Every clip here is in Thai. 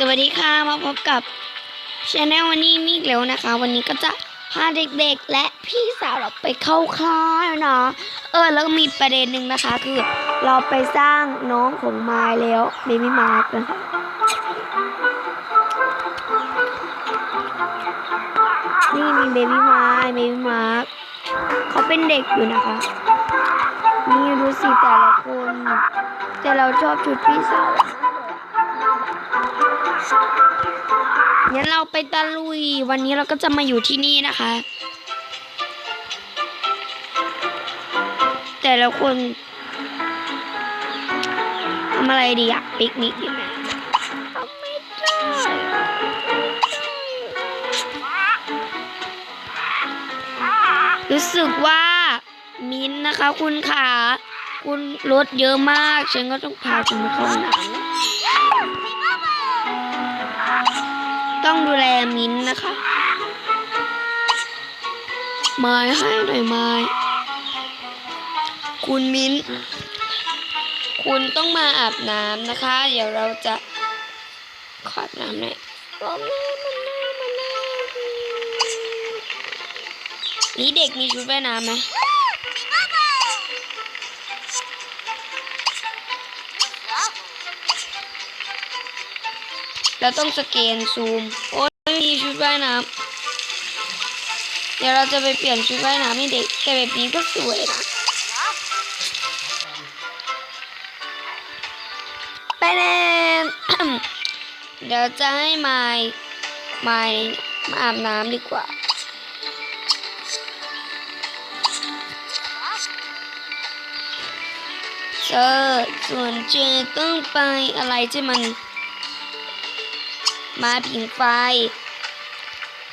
สวัสดีค่ะมาพบกับชาแนลวันนี้มีอีกแล้วนะคะ วันนี้ก็จะพาเด็กๆ และพี่สาวเราไปเข้าค่ายเนาะเออแล้วก็มีประเด็นหนึ่งนะคะ คือเราไปสร้างน้องของไมายแล้วเบบี้มาร์กนะคะนี่มีเบบี้มาร์เบบี้มาร์กเขาเป็นเด็กอยู่นะคะ นี่ดูสิแต่ละคน แต่เราชอบชุดพี่สาว งั้นเราไปตะลุย วันนี้เราก็จะมาอยู่ที่นี่นะคะ แต่ละคนทำอะไรดีอะปิกนิกดีไหมไม่ได้รู้สึกว่ามิ้นนะคะคุณขา คุณรถเยอะมาก ฉันก็ต้องพาคุณมาเข้าห้องน้ำ ต้องดูแลมิ้นท์นะคะ ไม้ให้หน่อยไม้ คุณมิ้นท์คุณต้องมาอาบน้ำนะคะ เดี๋ยวเราจะขออาบน้ำหน่อยรอแม่มันหน้ามันหน้านี่เด็กมีชุดว่ายน้ำไหม เราต้องสแกนซูม โอ้ยไม่มีชุดว่ายน้ำเดี๋ยวเราจะไปเปลี่ยนชุดว่ายน้ำให้เด็กแต่แบบนี้ก็สวยนะ ไปแน่เดี๋ยวจะให้ไมายมายมาอาบน้ำดีกว่าเจอส่วนเจต้องไปอะไรที่มัน มาผิงไฟ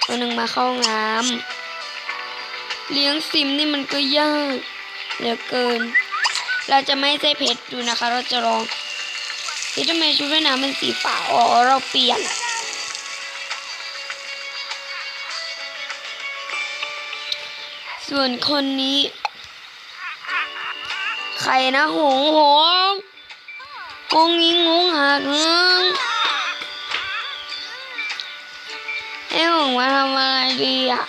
ตัวหนึ่งมาเข้างน้ำเลี้ยงซิมนี่มันก็ยากเหลือเกิน เราจะไม่ใช่เพชรดูนะคะ เราจะลองที่ทำไมชุดว่ายน้ำมันสีฟ้าอ๋อเราเปลี่ยนส่วนคนนี้ ใครนะหงหงหงยิงหงหักเง งให้หงมาทำอะไรดีอะ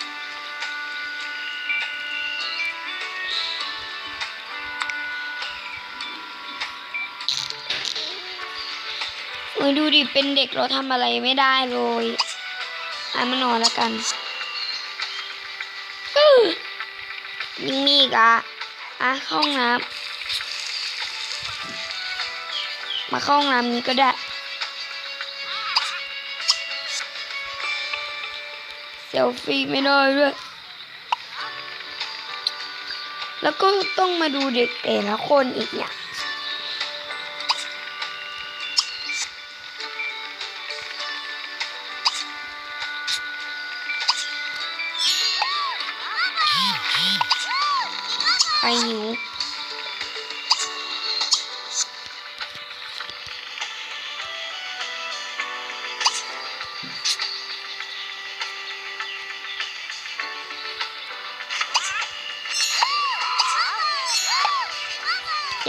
โอ้ยดูดิ เป็นเด็กเราทำอะไรไม่ได้เลยอะมานอนแล้วกันยังมีอีกอะ อะเข้าห้องน้ำมาเข้าห้องน้ำนี้ก็ได้ ลฟี่ไม่ได้ด้วย แล้วก็ต้องมาดูเด็กแต่ละคนอีกเนี่ย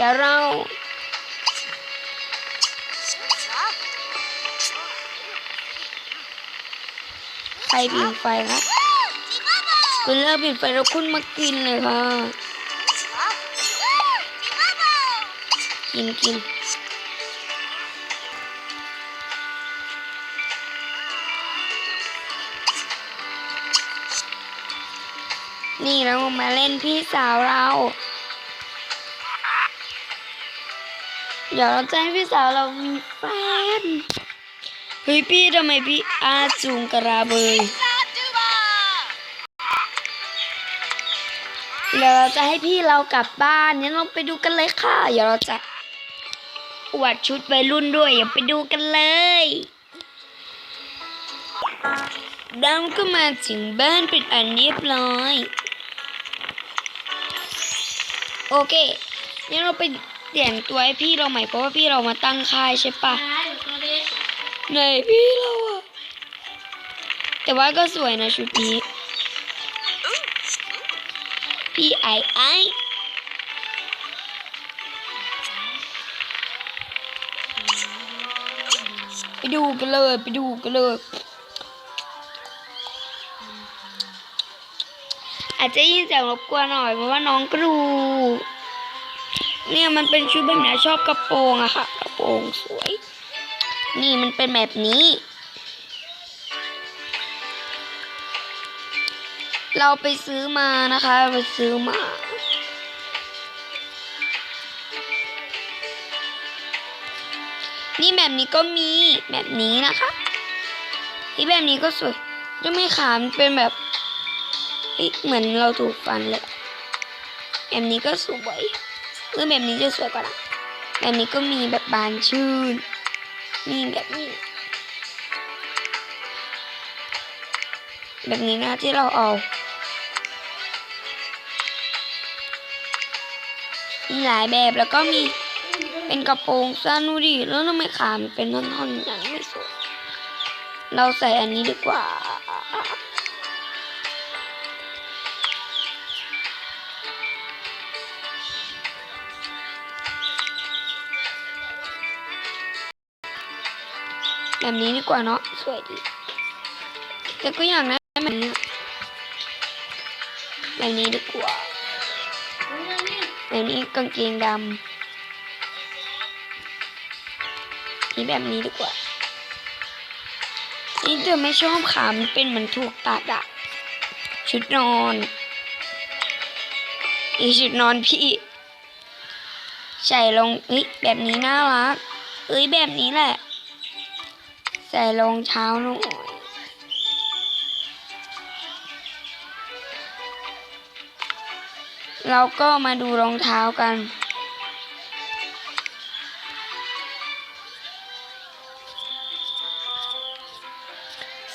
เดี๋ยวเราใครปิดไฟครับคุณเลิกปิดไฟแล้วคุณมากินเลยค่ะ กินกินนี่เรามาเล่นพี่สาวเรา ดี๋ยวเราจะให้พี่สาวเรามีแฟนเฮ้ยพี่ทำไมพี่อาจูงกระเบยเดี๋ยวเราจะให้พี่เรากลับบ้านงั้นเราไปดูกันเลยค่ะ เดี๋ยวเราจะอวดชุดวัยรุ่นด้วยอย่าไปดูกันเลยดำก็มาถึงบ้านเป็นอันเรียบร้อย โอเคงั้นเราไป เปลี่ยนตัวให้พี่เราใหม่เพราะว่าพี่เรามาตั้งค่ายใช่ปะไหนพี่เราอะแต่ว่าก็สวยนะชุดนี้ พี่ไอไอไปดูกันเลยไปดูกันเลย อาจจะยินเสียงรบกวนหน่อยเพราะว่าน้องกรู เนี่ยมันเป็นชุดแบบนี้ชอบกระโปรงอะค่ะ กระโปรงสวย นี่มันเป็นแบบนี้ เราไปซื้อมานะคะไปซื้อมานี่แบบนี้ก็มีแบบนี้นะคะที่แบบนี้ก็สวยจะไม่ขามเป็นแบบอ๊ะเหมือนเราถูกฟันเลยแบบนี้ก็สวย เออแบบนี้จะสวยกว่านะแบบนี้ก็มีแบบบานชื่นนี่แบบนี้ แบบนี้นะที่เราเอามีหลายแบบแล้วก็มีเป็นกระโปรงสั้นดูดิแล้วทำไมขามเป็นท่อนๆอย่างนี้ไม่สวยเราใส่อันนี้ดีกว่า แบบนี้ดีกว่าเนาะสวยดี แต่ก็อย่ากได้แบบนี้แบบนี้ดีกว่าแบบนี้กางเกงดำนี่แบบนี้ดีกว่านี่เธอไม่ชอบขามันเป็นเหมือนถูกตัดอะชุดนอนอีชุดนอนพี่ ใส่ลงเอ้ยแบบนี้น่ารักเอ้ยแบบนี้แหละ ใส่รองเท้าหน่อยเราก็มาดูรองเท้ากัน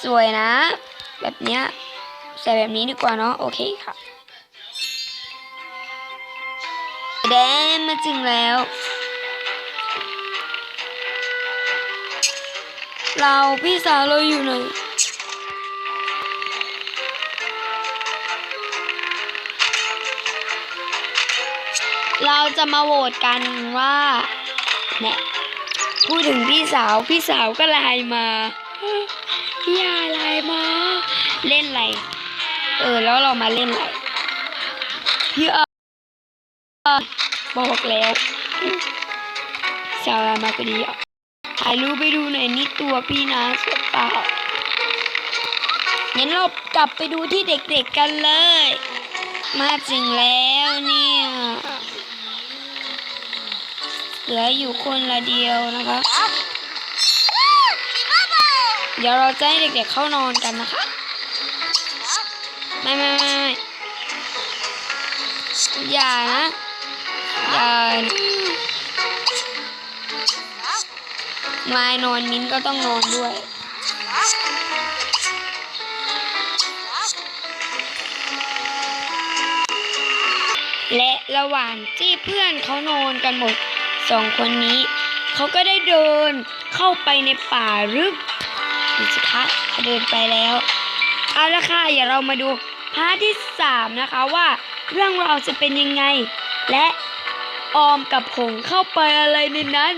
สวยนะ แบบเนี้ยใส่แบบนี้ดีกว่าเนาะโอเคค่ะแดนมาถึงแล้ว เราพี่สาวเราอยู่ไหนเราจะมาโหวตกันว่าเนี่ยพูดถึงพี่สาวพี่สาวก็ไลน์มาพี่ยาไลน์มา เล่นอะไร เออ แล้วเรามาเล่นอะไรพี่อาบอกแล้วสาวไลน์มาก็ดีอะ ถ่ายรูปไปดูหน่อยนี่ตัวพี่นะสวยเปล่างั้นเรากลับไปดูที่เด็กๆกันเลย มาถึงแล้วเนี่ยเหลืออยู่คนละเดียวนะคะเดี๋ยวเราจะให้เด็กๆเข้านอนกันนะคะ ไม่ไม่ไม่ไม่อย่านะ อย่า มายนอนมิ้นก็ต้องนอนด้วย และระหว่างที่เพื่อนเขานอนกันหมดสองคนนี้ เขาก็ได้เดินเข้าไปในป่าลึกดูสิคะเขาเดินไปแล้ว เอาละค่ะอย่าเรามาดูพาร์ทที่สามนะคะว่าเรื่องราวจะเป็นยังไง และออมกับผงเข้าไปอะไรในนั้น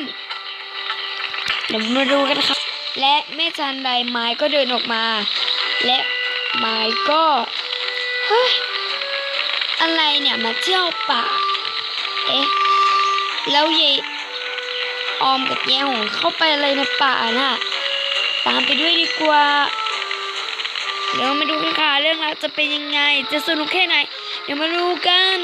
เดี๋ยวมาดูกันครับ และแม่จันไดไม้ก็เดินออกมา และไม้ก็เฮ้ยอะไรเนี่ยมาเที่ยวป่า เอ๊ะ แล้วเยายออมกับแย่หงเข้าไปอะไรในป่าน่ะ ตามไปด้วยดีกว่า เดี๋ยวมาดูกันค่ะเรื่องราวจะเป็นยังไง จะสนุกแค่ไหน เดี๋ยวมาดูกัน